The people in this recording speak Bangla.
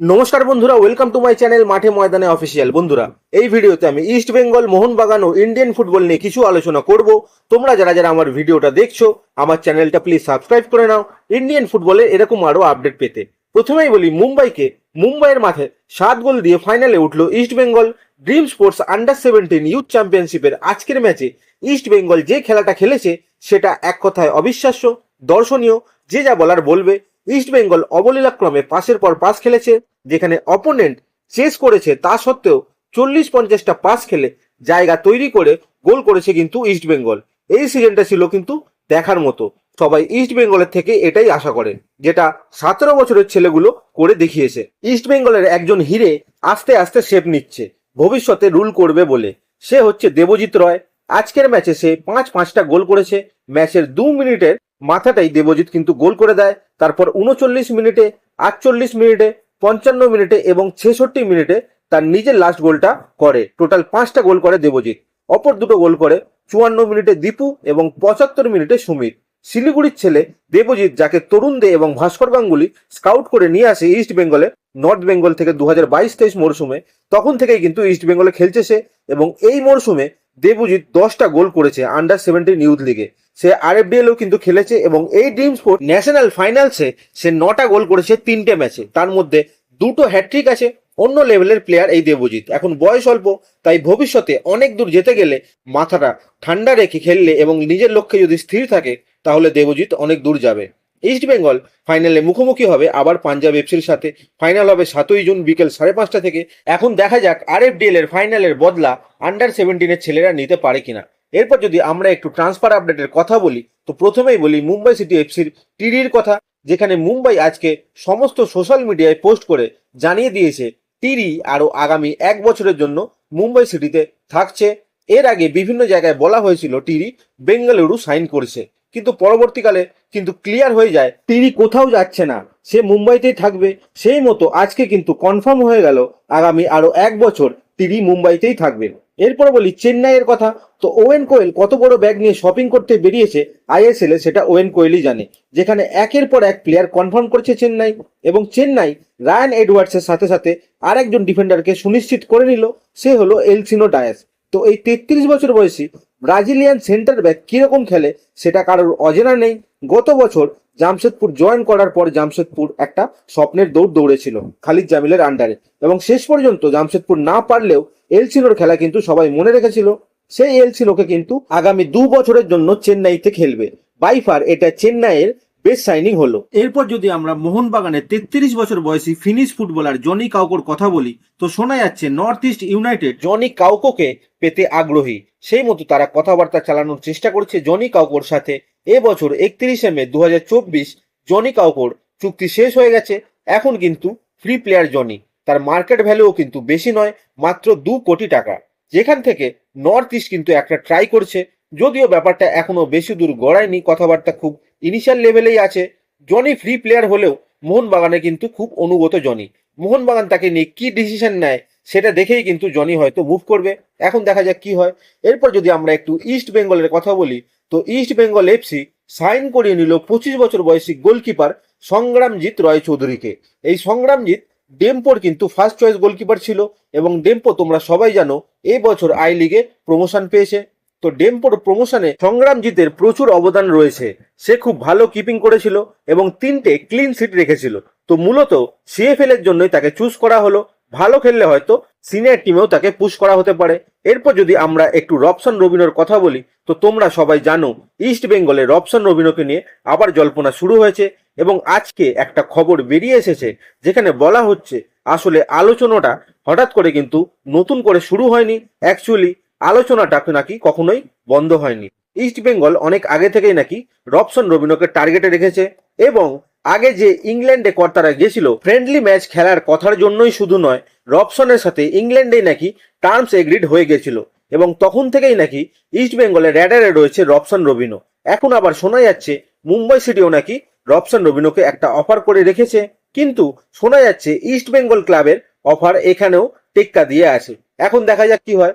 নমস্কার বন্ধুরা ওয়েলকাম টু মাই চ্যানেল মাঠে ময়দানে অফিসিয়াল বন্ধুরা, এই ভিডিওতে আমি ইস্ট বেঙ্গল মোহনবাগান ও ইন্ডিয়ান ফুটবল নিয়ে কিছু আলোচনা করব। তোমরা যারা যারা আমার ভিডিওটা দেখছ, আমার চ্যানেলটা প্লিজ সাবস্ক্রাইব করে নাও। ইন্ডিয়ান ফুটবলে এরকম আরও আপডেট পেতে। প্রথমেই বলি, মুম্বাইকে, মুম্বাইয়ের মাঠে সাত গোল দিয়ে ফাইনালে উঠল East Bengal dream sports under seventeen youth চ্যাম্পিয়নশিপের আজকের ম্যাচে ইস্ট বেঙ্গল যে খেলাটা খেলেছে, সেটা এক কথায় অবিশ্বাস্য, দর্শনীয়, যে যা বলার বলবে। ইস্ট বেঙ্গল অবলীলাক্রমে পাসের পর পাস খেলেছে, যেখানে অপোনেন্ট চেস করেছে, তা সত্ত্বেও চল্লিশ পঞ্চাশটা পাস খেলে জায়গা তৈরি করে গোল করেছে কিন্তু ইস্ট বেঙ্গল এই সিজনটা ছিল কিন্তু দেখার মতো। সবাই ইস্ট বেঙ্গলের থেকে এটাই আশা করে, যেটা সতেরো বছরের ছেলেগুলো করে দেখিয়েছে। ইস্ট বেঙ্গলের একজন হিরে আস্তে আস্তে শেপ নিচ্ছে, ভবিষ্যতে রুল করবে বলে। সে হচ্ছে দেবজিৎ রয়। আজকের ম্যাচে সে পাঁচ পাঁচটা গোল করেছে ম্যাচের দু মিনিটের মাথাটাই দেবজিৎ কিন্তু গোল করে দেয়। তারপর উনচল্লিশ মিনিটে, আটচল্লিশ মিনিটে, পঞ্চান্ন মিনিটে এবং ছেষট্টি মিনিটে তার নিজের লাস্ট গোলটা করে। টোটাল পাঁচটা গোল করে দেবজিৎ। অপর দুটো গোল করে চুয়ান্ন মিনিটে দীপু এবং পঁচাত্তর মিনিটে সুমিত শিলিগুড়ির ছেলে দেবজিৎ, যাকে তরুণ দে এবং ভাস্কর গাঙ্গুলি স্কাউট করে নিয়ে আসে ইস্ট বেঙ্গলে নর্থ বেঙ্গল থেকে দু হাজার বাইশ তেইশ মরশুমে তখন থেকেই কিন্তু ইস্ট বেঙ্গলে খেলছে সে এবং এই মরশুমে দেবজিৎ দশটা গোল করেছে আন্ডার সেভেন্টিন ইউথ লিগে সে আর আরএফডিএলও কিন্তু খেলেছে এবং এই ড্রিম স্পোর্ট ন্যাশনাল ফাইনালসে সে নটা গোল করেছে তিনটে ম্যাচে তার মধ্যে দুটো হ্যাট্রিক আছে, অন্য লেভেলের প্লেয়ার এই দেবজিৎ। এখন বয়স অল্প, তাই ভবিষ্যতে অনেক দূর যেতে গেলে মাথাটা ঠান্ডা রেখে খেললে এবং নিজের লক্ষ্যে যদি স্থির থাকে, তাহলে দেবজিৎ অনেক দূর যাবে। ইস্ট বেঙ্গল ফাইনালে মুখোমুখি হবে আবার পাঞ্জাব এফসির সাথে। ফাইনাল হবে সাতই জুন বিকেল সাড়ে পাঁচটা থেকে। এখন দেখা যাক আরএফডিএল এর ফাইনালের বদলা আন্ডার সেভেন্টিনের ছেলেরা নিতে পারে কিনা। এরপর যদি আমরা একটু ট্রান্সফার আপডেটের কথা বলি, তো প্রথমেই বলি মুম্বাই সিটি এফসির টিডির কথা, যেখানে মুম্বাই আজকে সমস্ত সোশ্যাল মিডিয়ায় পোস্ট করে জানিয়ে দিয়েছে টিরি আরও আগামী এক বছরের জন্য মুম্বাই সিটিতে থাকছে। এর আগে বিভিন্ন জায়গায় বলা হয়েছিল টিরি বেঙ্গালুরু সাইন করেছে। কিন্তু পরবর্তীকালে কিন্তু ক্লিয়ার হয়ে যায়, তিনি কোথাও যাচ্ছে না। সে মুম্বাইতেই থাকবে, সেই মতো আজকে কিন্তু কনফার্ম হয়ে গেল, আগামী আরও এক বছর তিনি মুম্বাইতেই থাকবে এরপর বলি, চেন্নাইয়ের কথা, তো ওয়েন কোয়েল কত বড় ব্যাগ নিয়ে শপিং করতে বেরিয়েছে আইএসএল এ, সেটা ওয়েন কোয়েলই জানে। যেখানে একের পর এক প্লেয়ার কনফার্ম করেছে চেন্নাই, এবং চেন্নাই রায়ান এডওয়ার্ডসের সাথে সাথে আরেকজন ডিফেন্ডারকে সুনিশ্চিত করে নিল, সে হলো এলসিনো ডায়াস। তো এই তেত্রিশ বছর বয়সী ব্রাজিলিয়ান সেন্টার ব্যাক কীরকম খেলে, সেটা কারোর অজেনা নেই। গত বছর জামশেদপুর জয়েন করার পর জামশেদপুর একটা স্বপ্নের দৌড় দৌড়েছিল, খালিদ জামিলের আন্ডারে এবং শেষ পর্যন্ত জামশেদপুর না পারলেও এলসিনোর খেলা কিন্তু সবাই মনে রেখেছিল। সেই এলসিনোকে কিন্তু আগামী দু বছরের জন্য চেন্নাইতে খেলবে। বাইফার এটা চেন্নাইয়ের বেস্ট সাইনিং হলো। এরপর যদি আমরা মোহনবাগানের তেত্রিশ বছর বয়সী ফিনিশ ফুটবলার জনি কাউকোর কথা বলি তো শোনা যাচ্ছে নর্থ ইস্ট ইউনাইটেড জনি কাউকোকে পেতে আগ্রহী। সেই মতো তারা কথাবার্তা চালানোর চেষ্টা করছে জনি কাউকোর সাথে। এবছর একত্রিশে মে দু হাজার চব্বিশ জনি কাউকোর চুক্তি শেষ হয়ে গেছে। এখন কিন্তু ফ্রি প্লেয়ার জনি। তার মার্কেট ভ্যালুও কিন্তু বেশি নয় মাত্র দু কোটি টাকা। যেখান থেকে নর্থ ইস্ট কিন্তু একটা ট্রাই করছে। যদিও ব্যাপারটা এখনও বেশি দূর গড়ায়নি কথাবার্তা খুব ইনিশিয়াল লেভেলেই আছে। জনি ফ্রি প্লেয়ার হলেও মোহনবাগানে কিন্তু খুব অনুগত জনি মোহনবাগান তাকে নিয়ে কি ডিসিশন নেয় সেটা দেখেই কিন্তু জনি হয়তো মুভ করবে। এখন দেখা যাক কি হয়। এরপর যদি আমরা একটু ইস্ট বেঙ্গলের কথা বলি, তো ইস্ট বেঙ্গল এফসি সাইন করিয়ে নিল পঁচিশ বছর বয়সী গোলকিপার সংগ্রামজিৎ রয় চৌধুরীকে এই সংগ্রামজিৎ ডেম্পোর কিন্তু ফার্স্ট চয়েস গোলকিপার ছিল এবং ডেম্পো তোমরা সবাই জানো এই বছর আই লিগে প্রমোশন পেয়েছে। তো ডেম্পোর প্রমোশনে সংগ্রামজিতের প্রচুর অবদান রয়েছে। সে খুব ভালো কিপিং করেছিল এবং তিনটে ক্লিন সিট রেখেছিল। তো মূলত সিএফএল এর জন্যই তাকে চুজ করা হলো। ভালো খেললে হয়তো সিনিয়র টিমেও তাকে পুশ করা হতে পারে। এরপর যদি আমরা একটু রবসন রবিনোর কথা বলি, তো তোমরা সবাই জানো ইস্ট বেঙ্গলে রবসন রবিনোকে নিয়ে আবার জল্পনা শুরু হয়েছে এবং আজকে একটা খবর বেরিয়ে এসেছে, যেখানে বলা হচ্ছে আসলে আলোচনাটা হঠাৎ করে কিন্তু নতুন করে শুরু হয়নি। অ্যাকচুয়ালি আলোচনাটা নাকি কখনোই বন্ধ হয়নি। ইস্ট বেঙ্গল অনেক আগে থেকেই নাকি রবসন রবিনকে টার্গেটে রেখেছে এবং আগে যে ইংল্যান্ডে কর্তারা গেছিল ফ্রেন্ডলি ম্যাচ খেলার কথার জন্যই শুধু নয় রবসনের সাথে ইংল্যান্ডেই নাকি টার্মস এগ্রিড হয়ে গেছিল এবং তখন থেকেই নাকি ইস্ট বেঙ্গলের র্যাডারে রয়েছে রবসন রবিনো এখন আবার শোনা যাচ্ছে মুম্বাই সিটিও নাকি রবসন রবিনোকে একটা অফার করে রেখেছে, কিন্তু শোনা যাচ্ছে ইস্ট বেঙ্গল ক্লাবের অফার এখানেও টেক্কা দিয়ে আছে। এখন দেখা যাক কি হয়।